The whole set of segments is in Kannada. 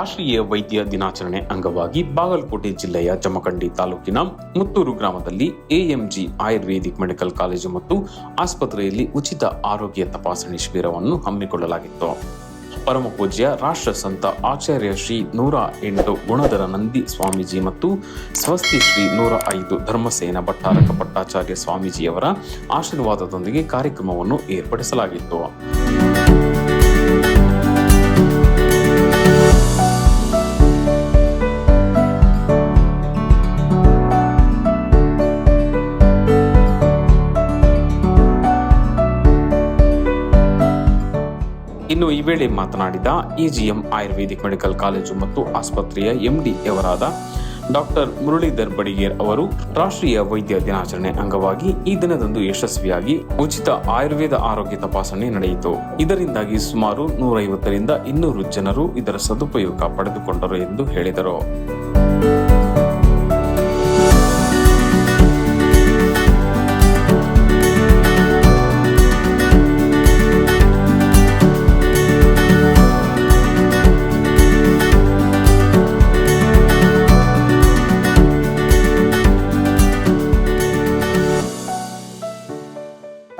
ರಾಷ್ಟ್ರೀಯ ವೈದ್ಯ ದಿನಾಚರಣೆ ಅಂಗವಾಗಿ ಬಾಗಲಕೋಟೆ ಜಿಲ್ಲೆಯ ಜಮಖಂಡಿ ತಾಲೂಕಿನ ಮುತ್ತೂರು ಗ್ರಾಮದಲ್ಲಿ ಎಎಂಜಿ ಆಯುರ್ವೇದಿಕ್ ಮೆಡಿಕಲ್ ಕಾಲೇಜು ಮತ್ತು ಆಸ್ಪತ್ರೆಯಲ್ಲಿ ಉಚಿತ ಆರೋಗ್ಯ ತಪಾಸಣೆ ಶಿಬಿರವನ್ನು ಹಮ್ಮಿಕೊಳ್ಳಲಾಗಿತ್ತು. ಪರಮ ಪೂಜ್ಯ ರಾಷ್ಟ್ರ ಸಂತ ಆಚಾರ್ಯ ಶ್ರೀ ನೂರ ಎಂಟು ಗುಣಧರ ನಂದಿ ಸ್ವಾಮೀಜಿ ಮತ್ತು ಸ್ವಸ್ತಿ ಶ್ರೀ ನೂರ ಐದು ಧರ್ಮಸೇನ ಭಟ್ಟಾರಕ ಭಟ್ಟಾಚಾರ್ಯ ಸ್ವಾಮೀಜಿಯವರ ಆಶೀರ್ವಾದದೊಂದಿಗೆ ಕಾರ್ಯಕ್ರಮವನ್ನು ಏರ್ಪಡಿಸಲಾಗಿತ್ತು. ಇನ್ನು ಈ ವೇಳೆ ಮಾತನಾಡಿದ ಇಜಿಎಂ ಆಯುರ್ವೇದಿಕ್ ಮೆಡಿಕಲ್ ಕಾಲೇಜು ಮತ್ತು ಆಸ್ಪತ್ರೆಯ ಎಂಡಿ ಯವರಾದ ಡಾಕ್ಟರ್ ಮುರಳೀಧರ್ ಬಡಿಗೇರ್ ಅವರು ರಾಷ್ಟ್ರೀಯ ವೈದ್ಯ ದಿನಾಚರಣೆ ಅಂಗವಾಗಿ ಈ ದಿನದಂದು ಯಶಸ್ವಿಯಾಗಿ ಉಚಿತ ಆಯುರ್ವೇದ ಆರೋಗ್ಯ ತಪಾಸಣೆ ನಡೆಯಿತು. ಇದರಿಂದಾಗಿ ಸುಮಾರು ನೂರೈವತ್ತರಿಂದ ಇನ್ನೂರು ಜನರು ಇದರ ಸದುಪಯೋಗ ಪಡೆದುಕೊಂಡರು ಎಂದು ಹೇಳಿದರು.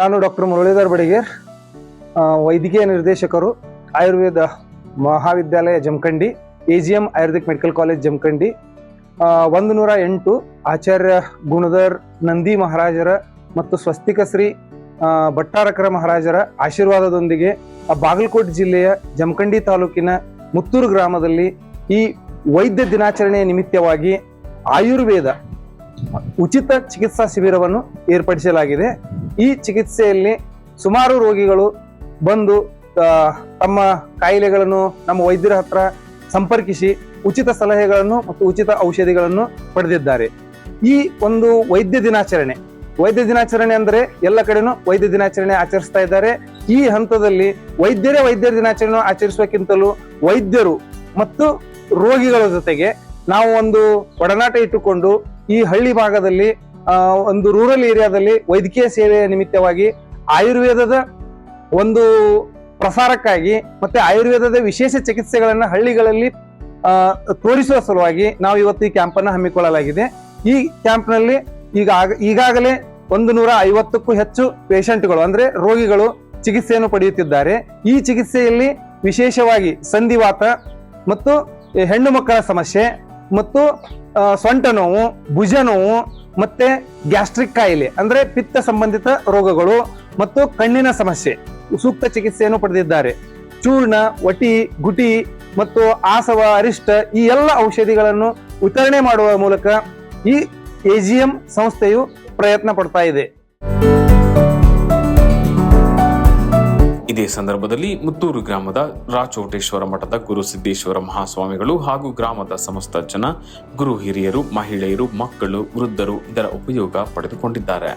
ನಾನು ಡಾಕ್ಟರ್ ಮುರಳೀಧರ್ ಬಡಿಗೇರ್ ವೈದ್ಯಕೀಯ ನಿರ್ದೇಶಕರು, ಆಯುರ್ವೇದ ಮಹಾವಿದ್ಯಾಲಯ Jamkhandi A G M ayurvedic medical college Jamkhandi ಒಂದು ನೂರ ಎಂಟು ಆಚಾರ್ಯ ಗುಣಧರ್ ನಂದಿ ಮಹಾರಾಜರ ಮತ್ತು ಸ್ವಸ್ತಿಕ ಶ್ರೀ ಭಟ್ಟಾರಕರ ಮಹಾರಾಜರ ಆಶೀರ್ವಾದದೊಂದಿಗೆ ಬಾಗಲಕೋಟೆ ಜಿಲ್ಲೆಯ ಜಮಖಂಡಿ ತಾಲೂಕಿನ ಮುತ್ತೂರು ಗ್ರಾಮದಲ್ಲಿ ಈ ವೈದ್ಯ ದಿನಾಚರಣೆಯ ನಿಮಿತ್ತವಾಗಿ ಆಯುರ್ವೇದ ಉಚಿತ ಚಿಕಿತ್ಸಾ ಶಿಬಿರವನ್ನು ಏರ್ಪಡಿಸಲಾಗಿದೆ. ಈ ಚಿಕಿತ್ಸೆಯಲ್ಲಿ ಸುಮಾರು ರೋಗಿಗಳು ಬಂದು ತಮ್ಮ ಕಾಯಿಲೆಗಳನ್ನು ನಮ್ಮ ವೈದ್ಯರ ಹತ್ರ ಸಂಪರ್ಕಿಸಿ ಉಚಿತ ಸಲಹೆಗಳನ್ನು ಮತ್ತು ಉಚಿತ ಔಷಧಿಗಳನ್ನು ಪಡೆದಿದ್ದಾರೆ. ಈ ಒಂದು ವೈದ್ಯ ದಿನಾಚರಣೆ ವೈದ್ಯ ದಿನಾಚರಣೆ ಅಂದರೆ ಎಲ್ಲ ಕಡೆನೂ ವೈದ್ಯ ದಿನಾಚರಣೆ ಆಚರಿಸ್ತಾ ಇದ್ದಾರೆ. ಈ ಹಂತದಲ್ಲಿ ವೈದ್ಯರೇ ವೈದ್ಯರ ದಿನಾಚರಣೆ ಆಚರಿಸುವಕ್ಕಿಂತಲೂ ವೈದ್ಯರು ಮತ್ತು ರೋಗಿಗಳ ಜೊತೆಗೆ ನಾವು ಒಂದು ಒಡನಾಟ ಇಟ್ಟುಕೊಂಡು ಈ ಹಳ್ಳಿ ಭಾಗದಲ್ಲಿ ಒಂದು ರೂರಲ್ ಏರಿಯಾದಲ್ಲಿ ವೈದ್ಯಕೀಯ ಸೇವೆಯ ನಿಮಿತ್ತವಾಗಿ ಆಯುರ್ವೇದದ ಒಂದು ಪ್ರಸಾರಕ್ಕಾಗಿ ಮತ್ತೆ ಆಯುರ್ವೇದದ ವಿಶೇಷ ಚಿಕಿತ್ಸೆಗಳನ್ನು ಹಳ್ಳಿಗಳಲ್ಲಿ ತೋರಿಸುವ ಸಲುವಾಗಿ ನಾವು ಇವತ್ತು ಈ ಕ್ಯಾಂಪ್ ಅನ್ನು ಹಮ್ಮಿಕೊಳ್ಳಲಾಗಿದೆ. ಈ ಕ್ಯಾಂಪ್ನಲ್ಲಿ ಈಗ ಈಗಾಗಲೇ ಒಂದು ನೂರ ಐವತ್ತಕ್ಕೂ ಹೆಚ್ಚು ಪೇಷಂಟ್ಗಳು ಅಂದ್ರೆ ರೋಗಿಗಳು ಚಿಕಿತ್ಸೆಯನ್ನು ಪಡೆಯುತ್ತಿದ್ದಾರೆ. ಈ ಚಿಕಿತ್ಸೆಯಲ್ಲಿ ವಿಶೇಷವಾಗಿ ಸಂಧಿವಾತ ಮತ್ತು ಹೆಣ್ಣು ಮಕ್ಕಳ ಸಮಸ್ಯೆ ಮತ್ತು ಸೊಂಟ ನೋವು, ಭುಜ ನೋವು ಮತ್ತೆ ಗ್ಯಾಸ್ಟ್ರಿಕ್ ಕಾಯಿಲೆ, ಅಂದ್ರೆ ಪಿತ್ತ ಸಂಬಂಧಿತ ರೋಗಗಳು ಮತ್ತು ಕಣ್ಣಿನ ಸಮಸ್ಯೆ, ಸೂಕ್ತ ಚಿಕಿತ್ಸೆಯನ್ನು ಪಡೆದಿದ್ದಾರೆ. ಚೂರ್ಣ, ವಟಿ, ಗುಟಿ ಮತ್ತು ಆಸವ, ಅರಿಷ್ಟ ಈ ಎಲ್ಲ ಔಷಧಿಗಳನ್ನು ವಿತರಣೆ ಮಾಡುವ ಮೂಲಕ ಈ ಎಜಿಎಂ ಸಂಸ್ಥೆಯು ಪ್ರಯತ್ನ ಪಡ್ತಾ ಇದೆ. ಸಂದರ್ಭದಲ್ಲಿ ಮುತ್ತೂರು ಗ್ರಾಮದ ರಾಚೋಟೇಶ್ವರ ಮಠದ ಗುರು ಸಿದ್ದೇಶ್ವರ ಮಹಾಸ್ವಾಮಿಗಳು ಹಾಗೂ ಗ್ರಾಮದ ಸಮಸ್ತ ಜನ, ಗುರು ಹಿರಿಯರು, ಮಹಿಳೆಯರು, ಮಕ್ಕಳು, ವೃದ್ಧರು ಇದರ ಉಪಯೋಗ ಪಡೆದುಕೊಂಡಿದ್ದಾರೆ.